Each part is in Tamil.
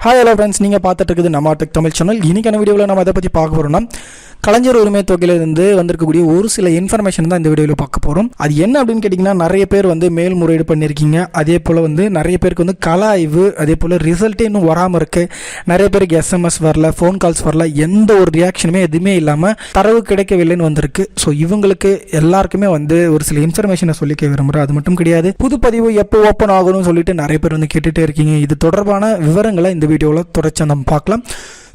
ஹாய் ஹலோ ஃப்ரெண்ட்ஸ் நீங்கள் பார்த்துட்டு இருக்குது நம்ம டெக் தமிழ் சேனல் இன்றைக்கான வீடியோவில் நம்ம அதை பற்றி பார்க்க போகிறோம்னா கலைஞர் உரிமை தொகையிலிருந்து வந்திருக்கக்கூடிய ஒரு சில இன்ஃபர்மேஷன் தான் இந்த வீடியோவில் பார்க்க போகிறோம் அது என்ன அப்படின்னு கேட்டிங்கன்னா நிறைய பேர் வந்து மேல்முறையீடு பண்ணியிருக்கீங்க. அதே போல் வந்து நிறைய பேருக்கு வந்து கல ஆய்வு அதே போல் ரிசல்ட்டே இன்னும் வராமல் இருக்கு. நிறைய பேருக்கு எஸ்எம்எஸ் வரல ஃபோன் கால்ஸ் வரல எந்த ஒரு ரியாக்ஷனுமே எதுவுமே இல்லாமல் தரவு கிடைக்கவில்லைன்னு வந்திருக்கு. ஸோ இவங்களுக்கு எல்லாருக்குமே வந்து ஒரு சில இன்ஃபர்மேஷனை சொல்லிக்க விரும்புகிறேன் அது மட்டும் கிடையாது புது பதிவு எப்போ ஓப்பன் ஆகணும்னு சொல்லிட்டு நிறைய பேர் வந்து கேட்டுகிட்டே இருக்கீங்க. இது தொடர்பான விவரங்களை இந்த வீடியோவில் தொடர்ச்சி நம்ம பார்க்கலாம்.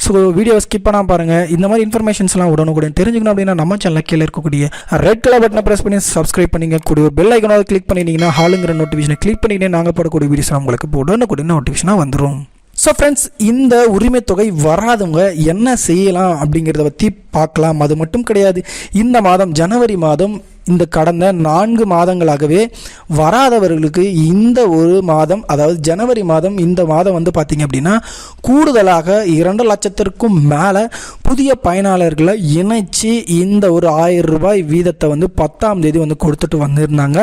ஸோ வீடியோ ஸ்கிப் பண்ணால் பாருங்கள் இந்த மாதிரி இன்ஃபர்மேஷன்ஸ்லாம் உடனுக்குடன் தெரிஞ்சுக்கணும் அப்படின்னா நம்ம சேனல் கீழே இருக்கக்கூடிய ரெட் கலர் பட்டனை ப்ரெஸ் பண்ணி சப்ஸ்கிரைப் பண்ணிங்க. கூடிய பெல் ஐக்கனாவது கிளிக் பண்ணிட்டீங்கன்னா ஹாலுங்கிற நோட்டிஃபிகேஷனை கிளிக் பண்ணிட்டே நாங்கள் போடக்கூடிய வீடியோஸ் உங்களுக்கு உடனுக்குடன் நோட்டிஃபிகேஷனாக வந்துடும் ஸோ ஃப்ரெண்ட்ஸ் இந்த உரிமை தொகை வராதவங்க என்ன செய்யலாம் அப்படிங்கிறத பற்றி பார்க்கலாம். அது மட்டும் கிடையாது. இந்த மாதம் ஜனவரி மாதம் இந்த கடந்த நான்கு மாதங்களாகவே வராதவர்களுக்கு இந்த ஒரு மாதம் அதாவது ஜனவரி மாதம் இந்த மாதம் வந்து பார்த்திங்க அப்படின்னா கூடுதலாக இரண்டு லட்சத்திற்கும் மேலே புதிய பயனாளர்களை இணைச்சி இந்த ஒரு ஆயிரம் ரூபாய் வீதத்தை வந்து பத்தாம் தேதி வந்து கொடுத்துட்டு வந்திருந்தாங்க.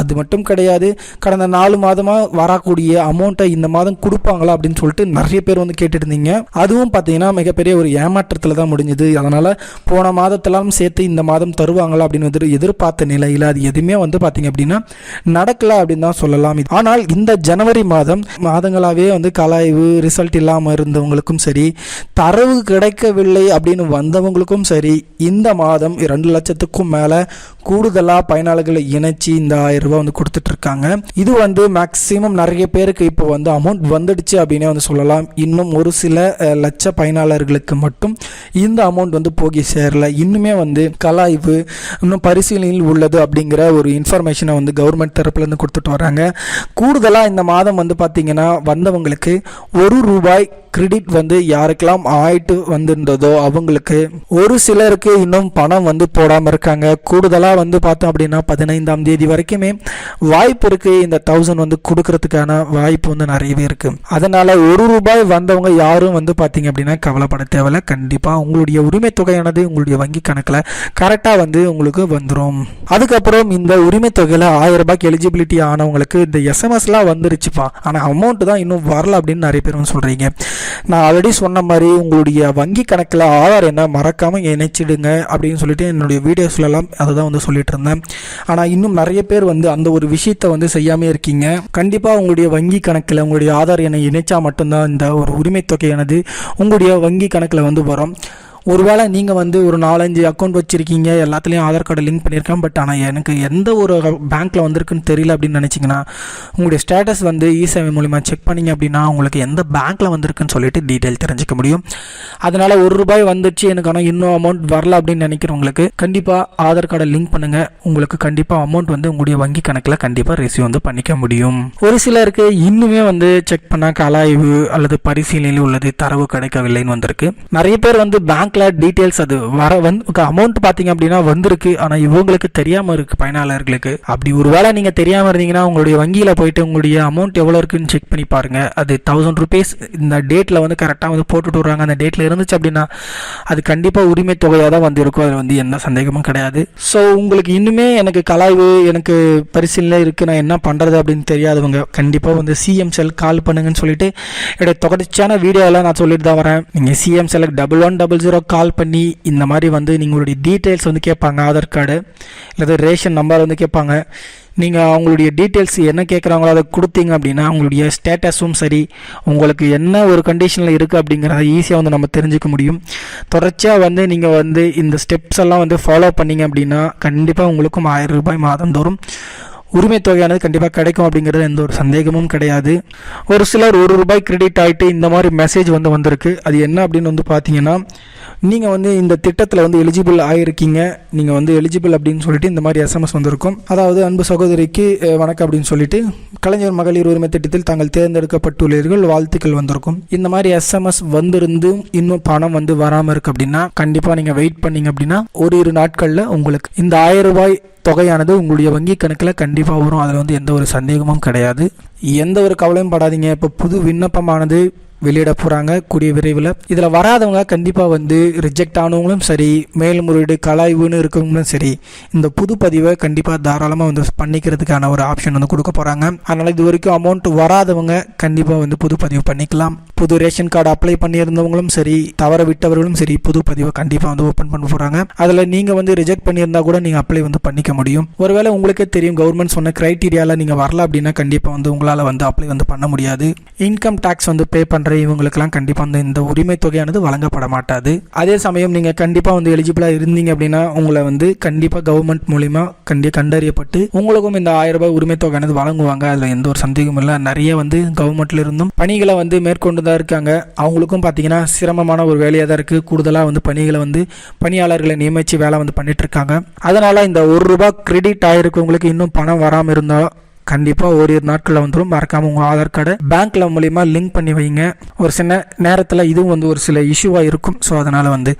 அது மட்டும் கிடையாது கடந்த நாலு மாதமாக வரக்கூடிய அமௌண்ட்டை இந்த மாதம் கொடுப்பாங்களா அப்படின்னு சொல்லிட்டு நிறைய பேர் வந்து கேட்டுருந்தீங்க. அதுவும் பார்த்தீங்கன்னா மிகப்பெரிய ஒரு ஏமாற்றத்தில் தான் முடிஞ்சது. அதனால் போன மாதத்தெல்லாம் சேர்த்து இந்த மாதம் தருவாங்களா அப்படின்னு வந்து எதிர்ப்பு எதிர்பார்த்த நிலையில் அது எதுவுமே வந்து பார்த்தீங்க அப்படின்னா நடக்கல அப்படின்னு தான் சொல்லலாம். ஆனால் இந்த ஜனவரி மாதம் மாதங்களாகவே வந்து கலாய்வு ரிசல்ட் இல்லாமல் இருந்தவங்களுக்கும் சரி தரவு கிடைக்கவில்லை அப்படின்னு வந்தவங்களுக்கும் சரி இந்த மாதம் ரெண்டு லட்சத்துக்கும் மேலே கூடுதலாக பயனாளிகளை இணைச்சி இந்த ஆயிரம் ரூபாய் வந்து கொடுத்துட்ருக்காங்க இது வந்து மேக்சிமம் நிறைய பேருக்கு இப்போ வந்து அமௌண்ட் வந்துடுச்சு அப்படின்னே வந்து சொல்லலாம். இன்னும் ஒரு சில லட்ச பயனாளர்களுக்கு மட்டும் இந்த அமௌண்ட் வந்து போகி சேரல. இன்னுமே வந்து கலாய்வு இன்னும் பரிசீலனையில் உள்ளது அப்படிங்கிற ஒரு இன்ஃபர்மேஷனை வந்து கவர்மெண்ட் தரப்புலேருந்து கொடுத்துட்டு வராங்க கூடுதலாக இந்த மாதம் வந்து பார்த்திங்கன்னா வந்தவங்களுக்கு ஒரு ரூபாய் கிரெடிட் வந்து யாருக்கெல்லாம் ஆயிட்டு வந்திருந்ததோ அவங்களுக்கு ஒரு சிலருக்கு இன்னும் பணம் வந்து போடாமல் இருக்காங்க. கூடுதலாக வந்து பார்த்தோம் அப்படின்னா பதினைந்தாம் தேதி வரைக்குமே வாய்ப்பு இருக்குது இந்த தௌசண்ட் வந்து கொடுக்கறதுக்கான வாய்ப்பு வந்து நிறையவே இருக்குது அதனால் ஒரு ரூபாய் வந்தவங்க யாரும் வந்து பார்த்தீங்க அப்படின்னா கவலைப்பட தேவையில்ல. கண்டிப்பாக உங்களுடைய உரிமை தொகையானது உங்களுடைய வங்கி கணக்கில் கரெக்டாக வந்து உங்களுக்கு வந்துடும் அதுக்கப்புறம் இந்த உரிமை தொகையில் ஆயிரம் ரூபாய்க்கு எலிஜிபிலிட்டி ஆனவங்களுக்கு இந்த எஸ்எம்எஸ்லாம் வந்துருச்சுப்பா. ஆனால் அமௌண்ட் தான் இன்னும் வரல அப்படின்னு நிறைய பேர் வந்து சொல்கிறீங்க நான் ஆல்ரெடி சொன்ன மாதிரி உங்களுடைய வங்கி கணக்கில் ஆதார் என்ன மறக்காமல் இணைச்சிடுங்க அப்படின்னு சொல்லிட்டு என்னுடைய வீடியோஸ்லலாம் அதை தான் வந்து சொல்லிட்டு இருந்தேன். ஆனால் இன்னும் நிறைய பேர் வந்து அந்த ஒரு விஷயத்தை வந்து செய்யாமல் இருக்கீங்க. கண்டிப்பாக உங்களுடைய வங்கி கணக்கில் உங்களுடைய ஆதார் எண்ணை இணைச்சா மட்டும்தான் இந்த ஒரு உரிமை தொகையானது உங்களுடைய வங்கி கணக்கில் வந்து வரும். ஒருவேளை நீங்கள் வந்து ஒரு நாலஞ்சு அக்கௌண்ட் வச்சுருக்கீங்க எல்லாத்துலேயும் ஆதார் கார்டு லிங்க் பண்ணியிருக்கேன் பட் ஆனால் எனக்கு எந்த ஒரு பேங்க்கில் வந்திருக்குன்னு தெரியல அப்படின்னு நினச்சிங்கன்னா உங்களுடைய ஸ்டேட்டஸ் வந்து e இ சேவை மூலிமா செக் பண்ணிங்க அப்படின்னா உங்களுக்கு எந்த பேங்க்கில் வந்திருக்குன்னு சொல்லிட்டு டீட்டெயில் தெரிஞ்சுக்க முடியும். அதனால் ஒரு ரூபாய் வந்துச்சு எனக்கு ஆனால் இன்னும் அமௌண்ட் வரல அப்படின்னு நினைக்கிறவங்களுக்கு கண்டிப்பாக ஆதார் கார்டை லிங்க் பண்ணுங்கள் உங்களுக்கு கண்டிப்பாக அமௌண்ட் வந்து உங்களுடைய வங்கி கணக்கில் கண்டிப்பாக ரிசீவ் வந்து பண்ணிக்க முடியும். ஒரு சிலருக்கு இன்னுமே வந்து செக் பண்ணால் கலாய்வு அல்லது பரிசீலனையில் உள்ளது தரவு கிடைக்கவில்லைன்னு வந்திருக்கு. நிறைய பேர் வந்து பேங்க் பேங்க்ல டீட்டெயில்ஸ் அது வர வந்து அமௌண்ட் பார்த்தீங்க அப்படின்னா வந்திருக்கு. ஆனால் இவங்களுக்கு தெரியாமல் இருக்கு பயனாளர்களுக்கு. அப்படி ஒருவேளை நீங்கள் தெரியாமல் இருந்தீங்கன்னா உங்களுடைய வங்கியில் போயிட்டு உங்களுடைய அமௌண்ட் எவ்வளோ இருக்குன்னு செக் பண்ணி பாருங்க. அது தௌசண்ட் ருபீஸ் இந்த டேட்டில் வந்து கரெக்டாக வந்து போட்டுட்டு வர்றாங்க. அந்த டேட்டில் இருந்துச்சு அப்படின்னா அது கண்டிப்பாக உரிமை தொகையாக தான் வந்து இருக்கும் அதில் வந்து எந்த சந்தேகமும் கிடையாது. ஸோ உங்களுக்கு இன்னுமே எனக்கு கலாய்வு எனக்கு பரிசீலனை இருக்குது நான் என்ன பண்ணுறது அப்படின்னு தெரியாதவங்க கண்டிப்பாக வந்து சிஎம் செல் கால் பண்ணுங்கன்னு சொல்லிட்டு என்னுடைய தொடர்ச்சியான வீடியோவில் நான் சொல்லிட்டு தான் வரேன். நீங்கள் சிஎம் செல்லுக்கு double one double zero call பண்ணி இந்த மாதிரி வந்து நீங்களுடைய டீட்டெயில்ஸ் வந்து கேட்பாங்க ஆதார் கார்டு இல்லை ரேஷன் நம்பர் வந்து கேட்பாங்க. நீங்கள் அவங்களுடைய டீட்டெயில்ஸ் என்ன கேட்குறாங்களோ அதை கொடுத்தீங்க அப்படின்னா அவங்களுடைய ஸ்டேட்டஸும் சரி உங்களுக்கு என்ன ஒரு கண்டிஷனில் இருக்குது அப்படிங்கிறத ஈஸியாக வந்து நம்ம தெரிஞ்சுக்க முடியும். தொடர்ச்சியாக வந்து நீங்கள் வந்து இந்த ஸ்டெப்ஸ் எல்லாம் வந்து ஃபாலோ பண்ணீங்க அப்படின்னா கண்டிப்பாக உங்களுக்கும் ஆயிரம் ரூபாய் மாதந்தோறும் உரிமை தொகையானது கண்டிப்பாக கிடைக்கும் அப்படிங்கிறது எந்த ஒரு சந்தேகமும் கிடையாது. ஒரு சிலர் ஒரு ரூபாய் கிரெடிட் ஆகிட்டு இந்த மாதிரி மெசேஜ் வந்து வந்திருக்கு. அது என்ன அப்படின்னு வந்து பார்த்தீங்கன்னா நீங்கள் வந்து இந்த திட்டத்தில் வந்து எலிஜிபிள் ஆகிருக்கீங்க நீங்கள் வந்து எலிஜிபிள் அப்படின்னு சொல்லிட்டு இந்த மாதிரி எஸ்எம்எஸ் வந்திருக்கும். அதாவது அன்பு சகோதரிக்கு வணக்கம் அப்படின்னு சொல்லிட்டு கலைஞர் மகளிர் உரிமை திட்டத்தில் தாங்கள் தேர்ந்தெடுக்கப்பட்டுள்ளீர்கள். வாழ்த்துக்கள் வந்திருக்கும். இந்த மாதிரி எஸ்எம்எஸ் வந்திருந்தும் இன்னும் பணம் வந்து வராமல் இருக்கு அப்படின்னா கண்டிப்பாக நீங்கள் வெயிட் பண்ணீங்க அப்படின்னா ஒரு இரு நாட்களில் உங்களுக்கு இந்த ஆயிரம் ரூபாய் தொகையானது உங்களுடைய வங்கி கணக்கில் கண்டிப்பாக வரும். அதில் வந்து எந்த ஒரு சந்தேகமும் கிடையாது. எந்த ஒரு கவலையும் படாதீங்க. இப்போ புது விண்ணப்பமானது வெளியிட போகிறாங்க கூடிய விரைவில். இதில் வராதவங்க கண்டிப்பாக வந்து ரிஜெக்ட் ஆனவங்களும் சரி மேல்முறையீடு கலாய்வுன்னு இருக்கவங்களும் சரி இந்த புது பதிவை கண்டிப்பாக தாராளமாக வந்து பண்ணிக்கிறதுக்கான ஒரு ஆப்ஷன் வந்து கொடுக்க போகிறாங்க அதனால் இது வரைக்கும் அமௌண்ட் வராதவங்க கண்டிப்பாக வந்து புது பதிவு பண்ணிக்கலாம். புது ரேஷன் கார்டு அப்ளை பண்ணியிருந்தவங்களும் சரி தவற விட்டவர்களும் சரி புது பதிவை கண்டிப்பாக வந்து ஓப்பன் பண்ண போகிறாங்க அதில் நீங்கள் வந்து ரிஜெக்ட் பண்ணியிருந்தா கூட நீங்கள் அப்ளை வந்து பண்ணிக்க முடியும். ஒருவேளை உங்களுக்கே தெரியும் கவர்மெண்ட் சொன்ன க்ரைட்டீரியாவில் நீங்கள் வரல அப்படின்னா கண்டிப்பாக வந்து உங்களால் வந்து அப்ளை வந்து பண்ண முடியாது. இன்கம் டேக்ஸ் வந்து பே பண்ணுற இவங்களுக்கெல்லாம் கண்டிப்பாக வந்து இந்த உரிமை தொகையானது வழங்கப்பட மாட்டாது அதே சமயம் நீங்கள் கண்டிப்பாக வந்து எலிஜிபிளாக இருந்தீங்க அப்படின்னா உங்களை வந்து கண்டிப்பாக கவர்மெண்ட் மூலிமா கண்டி கண்டறியப்பட்டு உங்களுக்கும் இந்த ஆயிரம் ரூபாய் உரிமை தொகையானது வழங்குவாங்க. அதில் எந்த ஒரு சந்தேகமும் இல்லை. நிறைய வந்து கவர்மெண்ட்ல இருந்தும் பணிகளை வந்து மேற்கொண்டு தான் இருக்காங்க. அவங்களுக்கும் பார்த்தீங்கன்னா சிரமமான ஒரு வேலையாக தான் இருக்குது கூடுதலாக வந்து பணிகளை வந்து பணியாளர்களை நியமித்து வேலை வந்து பண்ணிட்டு இருக்காங்க. அதனால் இந்த ஒரு ரூபாய் கிரெடிட் ஆயிருக்கவங்களுக்கு இன்னும் பணம் வராமல் இருந்தால் கண்டிப்பாக ஓரிரு நாட்களில் வந்துடும் மறக்காமல் உங்கள் ஆதார் கார்டை பேங்க்கில் மூலிமா லிங்க் பண்ணி வைங்க. ஒரு சின்ன நேரத்தில் இதுவும் வந்து ஒரு சில இஷ்யூவாக இருக்கும். ஸோ அதனால் வந்து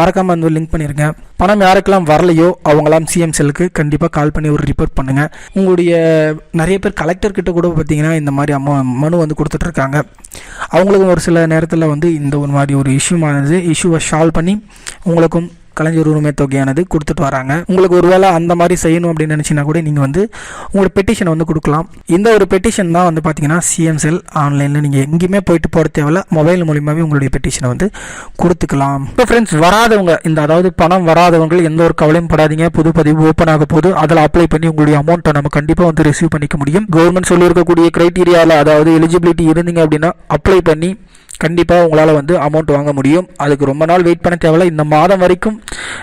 மறக்காமல் வந்து லிங்க் பண்ணிடுங்க பணம் யாருக்கெல்லாம் வரலையோ அவங்களாம் சிஎம் செல்லுக்கு கண்டிப்பாக கால் பண்ணி ஒரு ரிப்போர்ட் பண்ணுங்கள் உங்களுடைய நிறைய பேர் கலெக்டர் கிட்ட கூட பார்த்தீங்கன்னா இந்த மாதிரி அம்மா மனு வந்து கொடுத்துட்ருக்காங்க அவங்களுக்கும் ஒரு சில நேரத்தில் வந்து இந்த ஒரு மாதிரி ஒரு இஷ்யூமானது இஷ்யூவை சால்வ் பண்ணி உங்களுக்கும் கலைஞர் உரிமை தொகையானது கொடுத்துட்டு வராங்க. உங்களுக்கு ஒருவேளை அந்த மாதிரி செய்யணும் அப்படின்னு நினச்சினா கூட நீங்கள் வந்து உங்களோட பெட்டிஷனை வந்து கொடுக்கலாம். இந்த ஒரு பெட்டிஷன் தான் வந்து பார்த்தீங்கன்னா சிஎம் செல் ஆன்லைனில் நீங்கள் எங்கேயுமே போயிட்டு போட தேவையில்ல. மொபைல் மூலியமாகவே உங்களுடைய பெட்டிஷனை வந்து கொடுத்துக்கலாம். இப்போ ஃப்ரெண்ட்ஸ் வராதவங்க இந்த அதாவது பணம் வராதவங்க எந்த ஒரு கவலையும் படாதீங்க. புது பதிவு ஓப்பன் ஆக போது அதில் அப்ளை பண்ணி உங்களுடைய அமௌண்ட்டை நம்ம கண்டிப்பாக வந்து ரிசீவ் பண்ணிக்க முடியும். கவர்மெண்ட் சொல்லியிருக்கக்கூடிய கிரைட்டீரியாவில் அதாவது எலிஜிபிலிட்டி இருந்தீங்க அப்படின்னா அப்ளை பண்ணி கண்டிப்பாக உங்களால் வந்து அமௌண்ட் வாங்க முடியும். அதுக்கு ரொம்ப நாள் வெயிட் பண்ண தேவையில்ல. இந்த மாதம் வரைக்கும்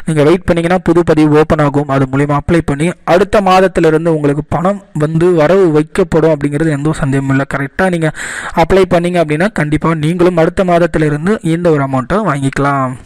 நீங்கள் வெயிட் பண்ணிங்கன்னா புது பதிவு ஓப்பன் ஆகும். அது மூலிமா அப்ளை பண்ணி அடுத்த மாதத்திலிருந்து உங்களுக்கு பணம் வந்து வரவு வைக்கப்படும் அப்படிங்கிறது எந்த சந்தேகமும் இல்லை. கரெக்டாக நீங்கள் அப்ளை பண்ணீங்க அப்படின்னா கண்டிப்பாக நீங்களும் அடுத்த மாதத்திலிருந்து இந்த ஒரு அமௌண்ட்டை வாங்கிக்கலாம்.